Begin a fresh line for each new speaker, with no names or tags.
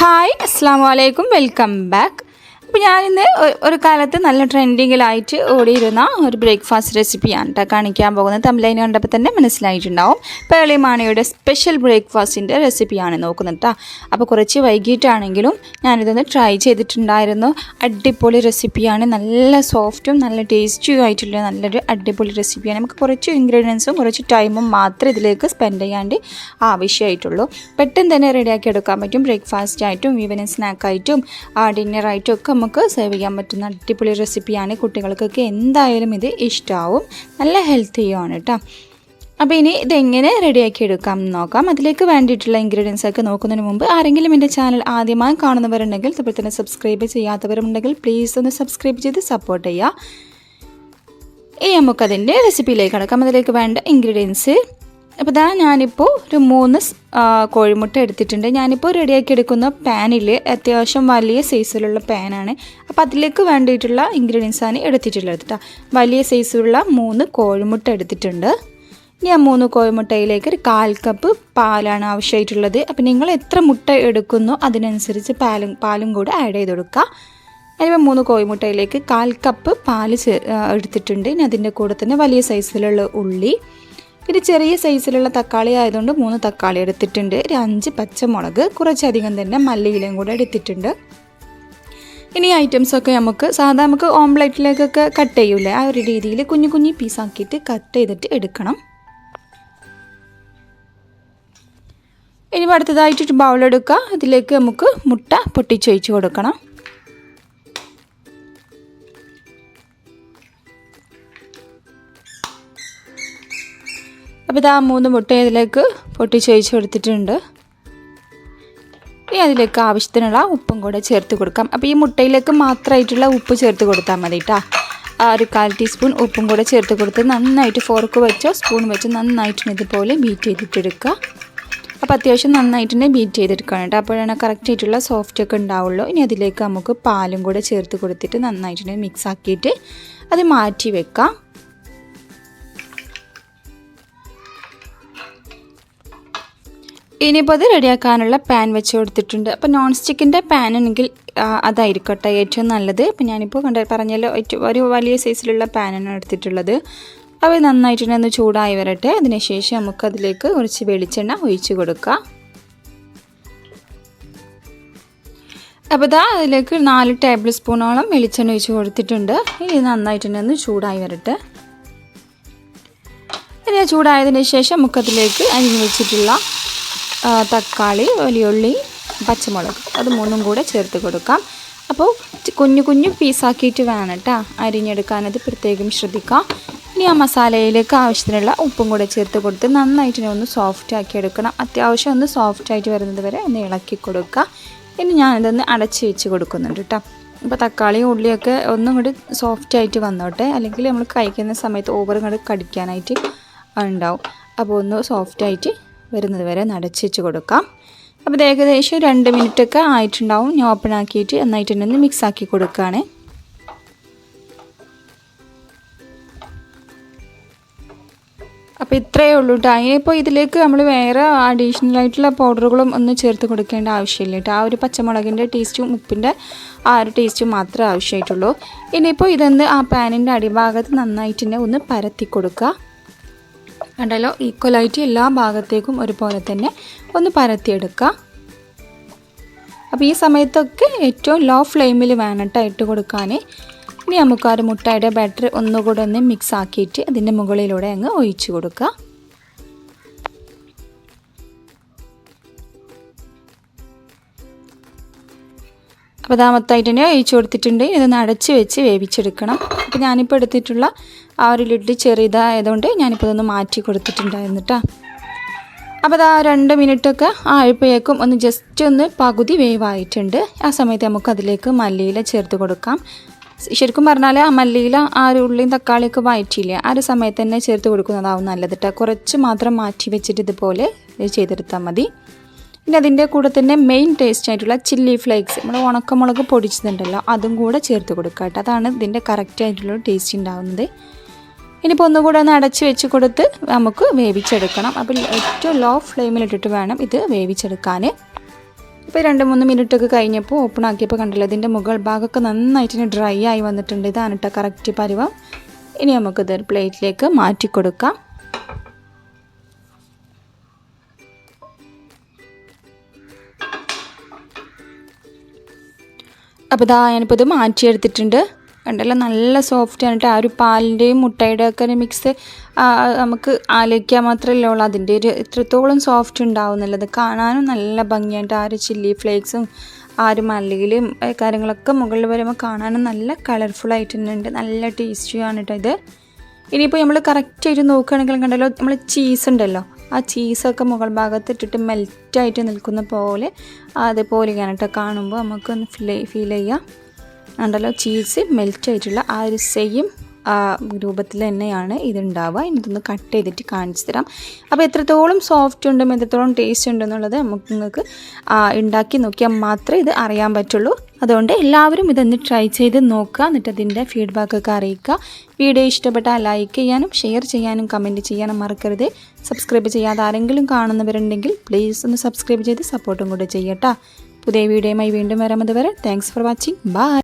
Hi അസ്സാം വലൈക്കും welcome back. അപ്പോൾ ഞാനിന്ന് ഒരു കാലത്ത് നല്ല ട്രെൻഡിങ്ങിലായിട്ട് ഓടിയിരുന്ന ഒരു ബ്രേക്ക്ഫാസ്റ്റ് റെസിപ്പിയാണ് കേട്ടോ കാണിക്കാൻ പോകുന്നത്. തമിലൈൻ കണ്ടപ്പോൾ തന്നെ മനസ്സിലായിട്ടുണ്ടാവും. പേളി മാണിയുടെ സ്പെഷ്യൽ ബ്രേക്ക്ഫാസ്റ്റിന്റെ റെസിപ്പിയാണ് നോക്കുന്നത് കേട്ടോ അപ്പോൾ കുറച്ച് വൈകിട്ടാണെങ്കിലും ഞാനിതൊന്ന് ട്രൈ ചെയ്തിട്ടുണ്ടായിരുന്നു. അടിപൊളി റെസിപ്പിയാണ്. നല്ല സോഫ്റ്റും നല്ല ടേസ്റ്റിയും ആയിട്ടുള്ള നല്ലൊരു അടിപൊളി റെസിപ്പിയാണ്. നമുക്ക് കുറച്ച് ഇൻഗ്രീഡിയൻസും കുറച്ച് ടൈമും മാത്രമേ ഇതിലേക്ക് സ്പെൻഡ് ചെയ്യാണ്ട് ആവശ്യമായിട്ടുള്ളൂ. പെട്ടെന്ന് തന്നെ റെഡിയാക്കി എടുക്കാൻ പറ്റും. ബ്രേക്ക്ഫാസ്റ്റ് ആയിട്ടും ഈവനിങ് സ്നാക്കായിട്ടും ഡിന്നറായിട്ടും ഒക്കെ നമുക്ക് സേവ് ചെയ്യാൻ പറ്റുന്ന അടിപൊളി റെസിപ്പിയാണ് കുട്ടികൾക്കൊക്കെ എന്തായാലും ഇത് ഇഷ്ടമാവും നല്ല ഹെൽത്തിയുമാണ് കേട്ടോ അപ്പോൾ ഇനി ഇതെങ്ങനെ റെഡിയാക്കി എടുക്കാം എന്ന് നോക്കാം. അതിലേക്ക് വേണ്ടിയിട്ടുള്ള ഇൻഗ്രീഡിയൻസ് ഒക്കെ നോക്കുന്നതിന് മുമ്പ് ആരെങ്കിലും എന്റെ ചാനൽ ആദ്യമായി കാണുന്നവരുണ്ടെങ്കിൽ അതുപോലെ തന്നെ സബ്സ്ക്രൈബ് ചെയ്യാത്തവരുണ്ടെങ്കിൽ പ്ലീസ് ഒന്ന് സബ്സ്ക്രൈബ് ചെയ്ത് സപ്പോർട്ട് ചെയ്യുക. ഇനി നമുക്കതിന്റെ റെസിപ്പിയിലേക്ക് കിടക്കാം. അതിലേക്ക് വേണ്ട ഇൻഗ്രീഡിയൻസ് അപ്പോൾ ഇതാ ഞാനിപ്പോൾ ഒരു മൂന്ന് കോഴിമുട്ട എടുത്തിട്ടുണ്ട്. ഞാനിപ്പോൾ റെഡിയാക്കി എടുക്കുന്ന പാനിൽ അത്യാവശ്യം വലിയ സൈസിലുള്ള പാനാണ്. അപ്പോൾ അതിലേക്ക് വേണ്ടിയിട്ടുള്ള ഇൻഗ്രീഡിയൻസാണ് എടുത്തിട്ടുള്ളത് കേട്ടോ വലിയ സൈസിലുള്ള മൂന്ന് കോഴിമുട്ട എടുത്തിട്ടുണ്ട്. ഇനി ആ മൂന്ന് കോഴിമുട്ടയിലേക്ക് ഒരു കാൽ കപ്പ് പാലാണ് ആവശ്യമായിട്ടുള്ളത്. അപ്പോൾ നിങ്ങൾ എത്ര മുട്ട എടുക്കുന്നു അതിനനുസരിച്ച് പാലും പാലും കൂടെ ആഡ് ചെയ്ത് കൊടുക്കുക. അതിപ്പോൾ മൂന്ന് കോഴിമുട്ടയിലേക്ക് കാൽ കപ്പ് പാൽ എടുത്തിട്ടുണ്ട്. ഇനി അതിന്റെ കൂടെ തന്നെ വലിയ സൈസിലുള്ള ഉള്ളി ഇത് ചെറിയ സൈസിലുള്ള തക്കാളി ആയതുകൊണ്ട് മൂന്ന് തക്കാളി എടുത്തിട്ടുണ്ട്. ഒരു അഞ്ച് പച്ചമുളക് കുറച്ചധികം തന്നെ മല്ലിയിലയും കൂടെ എടുത്തിട്ടുണ്ട്. ഇനി ഐറ്റംസൊക്കെ നമുക്ക് സാധാ നമുക്ക് ഓംലെറ്റിലേക്കൊക്കെ കട്ട് ചെയ്യൂലേ ആ ഒരു രീതിയിൽ കുഞ്ഞു കുഞ്ഞു പീസാക്കിയിട്ട് കട്ട് ചെയ്തിട്ട് എടുക്കണം. ഇനി അടുത്തതായിട്ട് ബൗൾ എടുക്കുക. അതിലേക്ക് നമുക്ക് മുട്ട പൊട്ടിച്ചൊഴിച്ച് കൊടുക്കണം. അപ്പോൾ ഇതാ മൂന്ന് മുട്ട ഇതിലേക്ക് പൊട്ടിച്ചൊഴിച്ച് കൊടുത്തിട്ടുണ്ട്. ഇനി അതിലേക്ക് ആവശ്യത്തിനുള്ള ഉപ്പും കൂടെ ചേർത്ത് കൊടുക്കാം. അപ്പോൾ ഈ മുട്ടയിലേക്ക് മാത്രമായിട്ടുള്ള ഉപ്പ് ചേർത്ത് കൊടുത്താൽ മതി കേട്ടോ ഒരു കാൽ ടീസ്പൂൺ ഉപ്പും കൂടെ ചേർത്ത് കൊടുത്ത് നന്നായിട്ട് ഫോർക്ക് വെച്ചോ സ്പൂൺ വെച്ചോ നന്നായിട്ട് ഇതുപോലെ ബീറ്റ് ചെയ്തിട്ടെടുക്കുക അപ്പോൾ അത്യാവശ്യം നന്നായിട്ട് തന്നെ ബീറ്റ് ചെയ്തെടുക്കുകയാണ് കേട്ടോ അപ്പോഴാണ് കറക്റ്റ് ആയിട്ടുള്ള സോഫ്റ്റ് ഒക്കെ ഉണ്ടാവുള്ളൂ. ഇനി അതിലേക്ക് നമുക്ക് പാലും കൂടെ ചേർത്ത് കൊടുത്തിട്ട് നന്നായിട്ട് മിക്സ് ആക്കിയിട്ട് അത് മാറ്റി വെക്കാം. ഇനിയിപ്പോൾ അത് റെഡിയാക്കാനുള്ള പാൻ വെച്ച് കൊടുത്തിട്ടുണ്ട്. അപ്പോൾ നോൺ സ്റ്റിക്കിന്റെ പാൻ ആണെങ്കിൽ അതായിരിക്കട്ടെ ഏറ്റവും നല്ലത്. അപ്പോൾ ഞാനിപ്പോൾ കണ്ട പറഞ്ഞല്ലോ ഒരു വലിയ സൈസിലുള്ള പാനാണ് എടുത്തിട്ടുള്ളത്. അപ്പോൾ നന്നായിട്ട് ഒന്ന് ചൂടായി വരട്ടെ. അതിനുശേഷം നമുക്ക് അതിലേക്ക് കുറച്ച് വെളിച്ചെണ്ണ ഒഴിച്ച് കൊടുക്കാം. അപ്പോൾ ഇതാ അതിലേക്ക് നാല് ടേബിൾ സ്പൂണോളം വെളിച്ചെണ്ണ ഒഴിച്ച് കൊടുത്തിട്ടുണ്ട്. ഇനി നന്നായിട്ട് ഒന്ന് ചൂടായി വരട്ടെ. ഇനി ചൂടായതിന് ശേഷം നമുക്കതിലേക്ക് അരിഞ്ഞ് വെച്ചിട്ടുള്ള തക്കാളി വലിയുള്ളി പച്ചമുളക്. അത് മൂന്നും കൂടെ ചേർത്ത് കൊടുക്കാം. അപ്പോൾ കുഞ്ഞു കുഞ്ഞു പീസാക്കിയിട്ട് വേണം കേട്ടോ അരിഞ്ഞെടുക്കാനത് പ്രത്യേകം ശ്രദ്ധിക്കാം. ഇനി ആ മസാലയിലേക്ക് ആവശ്യത്തിനുള്ള ഉപ്പും കൂടെ ചേർത്ത് കൊടുത്ത് നന്നായിട്ട് ഒന്ന് സോഫ്റ്റ് ആക്കി എടുക്കണം. അത്യാവശ്യം ഒന്ന് സോഫ്റ്റ് ആയിട്ട് വരുന്നത് വരെ ഒന്ന് ഇളക്കി കൊടുക്കുക ഇനി ഞാനിതൊന്ന് അടച്ച് വെച്ച് കൊടുക്കുന്നുണ്ട് കേട്ടോ ഇപ്പോൾ തക്കാളിയും ഉള്ളിയൊക്കെ ഒന്നും കൂടി സോഫ്റ്റ് ആയിട്ട് വന്നോട്ടെ. അല്ലെങ്കിൽ നമ്മൾ കഴിക്കുന്ന സമയത്ത് ഓവർ ഇങ്ങോട്ട് കടിക്കാനായിട്ട് ഉണ്ടാവും. അപ്പോൾ ഒന്ന് സോഫ്റ്റ് ആയിട്ട് വരുന്നത് വരെ നടച്ചിച്ച് കൊടുക്കാം. അപ്പോൾ ഇത് ഏകദേശം രണ്ട് മിനിറ്റൊക്കെ ആയിട്ടുണ്ടാവും. ഞാൻ ഓപ്പൺ ആക്കിയിട്ട് നന്നായിട്ട് തന്നെ ഒന്ന് മിക്സ് ആക്കി കൊടുക്കുകയാണ്. അപ്പോൾ ഇത്രയേ ഉള്ളൂ കേട്ടോ അതിനിപ്പോൾ ഇതിലേക്ക് നമ്മൾ വേറെ അഡീഷണൽ ആയിട്ടുള്ള പൗഡറുകളും ഒന്നും ചേർത്ത് കൊടുക്കേണ്ട ആവശ്യമില്ല കേട്ടോ ആ ഒരു പച്ചമുളകിന്റെ ടേസ്റ്റും ഉപ്പിന്റെ ആ ഒരു ടേസ്റ്റും മാത്രമേ ആവശ്യമായിട്ടുള്ളൂ. ഇനിയിപ്പോൾ ഇതൊന്ന് ആ പാനിന്റെ അടിഭാഗത്ത് നന്നായിട്ട് തന്നെ ഒന്ന് പരത്തി കൊടുക്കുക. കണ്ടല്ലോ ഈക്വലായിട്ട് എല്ലാ ഭാഗത്തേക്കും ഒരുപോലെ തന്നെ ഒന്ന് പരത്തിയെടുക്കുക. അപ്പോൾ ഈ സമയത്തൊക്കെ ഏറ്റവും ലോ ഫ്ലെയിമിൽ വേണം കേട്ടോ ഇട്ട് കൊടുക്കാൻ ഇനി നമുക്ക് ആ ഒരു മുട്ടയുടെ ബാറ്റർ ഒന്നുകൂടെ ഒന്ന് മിക്സ് ആക്കിയിട്ട് അതിന്റെ മുകളിലൂടെ അങ്ങ് ഒഴിച്ചു കൊടുക്കുക. അപ്പോൾ ഇതാ തന്നെ ഒഴിച്ചു കൊടുത്തിട്ടുണ്ട്. ഇതൊന്ന് അടച്ച് വെച്ച് വേവിച്ചെടുക്കണം. അപ്പോൾ ഞാനിപ്പോൾ എടുത്തിട്ടുള്ള ആ ഒരു ലിഡ് ചെറിയതായതുകൊണ്ട് ഞാനിപ്പോൾ ഇതൊന്ന് മാറ്റി കൊടുത്തിട്ടുണ്ടായിരുന്നു കേട്ടോ അപ്പോൾ ആ രണ്ട് മിനിറ്റൊക്കെ ആയപ്പോഴേക്കും ഒന്ന് ജസ്റ്റ് ഒന്ന് പകുതി വേവായിട്ടുണ്ട്. ആ സമയത്ത് നമുക്ക് അതിലേക്ക് മല്ലിയില ചേർത്ത് കൊടുക്കാം. ശരിക്കും പറഞ്ഞാൽ ആ മല്ലിയില ആ ഒരു ഉള്ളിയും തക്കാളിയൊക്കെ വായിച്ചില്ല ആ ഒരു സമയത്ത് തന്നെ ചേർത്ത് കൊടുക്കുന്നതാവും നല്ലത് കേട്ടോ കുറച്ച് മാത്രം മാറ്റി വെച്ചിട്ട് ഇതുപോലെ ചെയ്തെടുത്താൽ മതി. പിന്നെ അതിന്റെ കൂടെ തന്നെ മെയിൻ ടേസ്റ്റ് ആയിട്ടുള്ള ചില്ലി ഫ്ലേക്സ് നമ്മൾ ഉണക്കമുളക് പൊടിച്ചതുണ്ടല്ലോ അതും കൂടെ ചേർത്ത് കൊടുക്കുക കേട്ടോ. അതാണ് ഇതിന്റെ കറക്റ്റ് ആയിട്ടുള്ള ടേസ്റ്റ് ഉണ്ടാകുന്നത് ഇനിയിപ്പോൾ ഒന്നുകൂടെ ഒന്ന് അടച്ച് വെച്ച് കൊടുത്ത് നമുക്ക് വേവിച്ചെടുക്കണം. അപ്പോൾ ഏറ്റവും ലോ ഫ്ലെയിമിലിട്ടിട്ട് വേണം ഇത് വേവിച്ചെടുക്കാൻ. ഇപ്പോൾ രണ്ട് മൂന്ന് മിനിറ്റ് ഒക്കെ കഴിഞ്ഞപ്പോൾ ഓപ്പൺ ആക്കിയപ്പോൾ കണ്ടില്ല ഇതിന്റെ മുകൾ ഭാഗമൊക്കെ നന്നായിട്ട് ഡ്രൈ ആയി വന്നിട്ടുണ്ട്. ഇതാണ് കേട്ടോ കറക്റ്റ് പരുവം. ഇനി നമുക്കിത് പ്ലേറ്റിലേക്ക് മാറ്റി കൊടുക്കാം. അപ്പോൾ ഇതാ ഞാനിപ്പോൾ ഇത് മാറ്റിയെടുത്തിട്ടുണ്ട്. കണ്ടല്ലോ നല്ല സോഫ്റ്റ് ആയിട്ട് ആ ഒരു പാലിന്റെയും മുട്ടയുടെ ഒക്കെ ഒരു മിക്സ് നമുക്ക് ആലോചിക്കാൻ മാത്രമല്ലേ ഉള്ളൂ. അതിന്റെ ഒരു എത്രത്തോളം സോഫ്റ്റ് ഉണ്ടാവുന്നുള്ളത്. കാണാനും നല്ല ഭംഗിയായിട്ട് ആ ഒരു ചില്ലി ഫ്ലേക്സും ആ ഒരു മല്ലിയിലും കാര്യങ്ങളൊക്കെ മുകളിൽ വരുമ്പോൾ കാണാനും നല്ല കളർഫുൾ ആയിട്ട് ഉണ്ട്. നല്ല ടേസ്റ്റിയാണ് കേട്ടോ ഇത്. ഇനിയിപ്പോൾ നമ്മൾ കറക്റ്റായിട്ട് നോക്കുകയാണെങ്കിൽ കണ്ടല്ലോ നമ്മൾ ചീസ് ഉണ്ടല്ലോ. ആ ചീസൊക്കെ മുകൾ ഭാഗത്ത് ഇട്ടിട്ട് മെൽറ്റായിട്ട് നിൽക്കുന്ന പോലെ അതേപോലെ കേട്ടോ കാണുമ്പോൾ നമുക്കൊന്ന് ഫീൽ ഫീൽ ചെയ്യാം. ഉണ്ടല്ലോ ചീസ് മെൽറ്റായിട്ടുള്ള ആ ഒരു സെയിം രൂപത്തിൽ തന്നെയാണ് ഇതുണ്ടാവുക. ഇതൊന്ന് കട്ട് ചെയ്തിട്ട് കാണിച്ചു തരാം. അപ്പോൾ എത്രത്തോളം സോഫ്റ്റ് ഉണ്ടും എത്രത്തോളം ടേസ്റ്റ് ഉണ്ടെന്നുള്ളത് നമുക്ക് നിങ്ങൾക്ക് ഉണ്ടാക്കി നോക്കിയാൽ മാത്രമേ ഇത് അറിയാൻ പറ്റുള്ളൂ. അതുകൊണ്ട് എല്ലാവരും ഇതൊന്ന് ട്രൈ ചെയ്ത് നോക്കുക. എന്നിട്ട് അതിന്റെ ഫീഡ്ബാക്കൊക്കെ അറിയിക്കുക. വീഡിയോ ഇഷ്ടപ്പെട്ടാൽ ലൈക്ക് ചെയ്യാനും ഷെയർ ചെയ്യാനും കമന്റ് ചെയ്യാനും മറക്കരുത്. സബ്സ്ക്രൈബ് ചെയ്യാതെ ആരെങ്കിലും കാണുന്നവരുണ്ടെങ്കിൽ പ്ലീസ് ഒന്ന് സബ്സ്ക്രൈബ് ചെയ്ത് സപ്പോർട്ടും കൂടെ ചെയ്യട്ടോ. പുതിയ വീഡിയോയുമായി വീണ്ടും വരാമത് വരെ താങ്ക്സ് ഫോർ വാച്ചിങ് ബൈ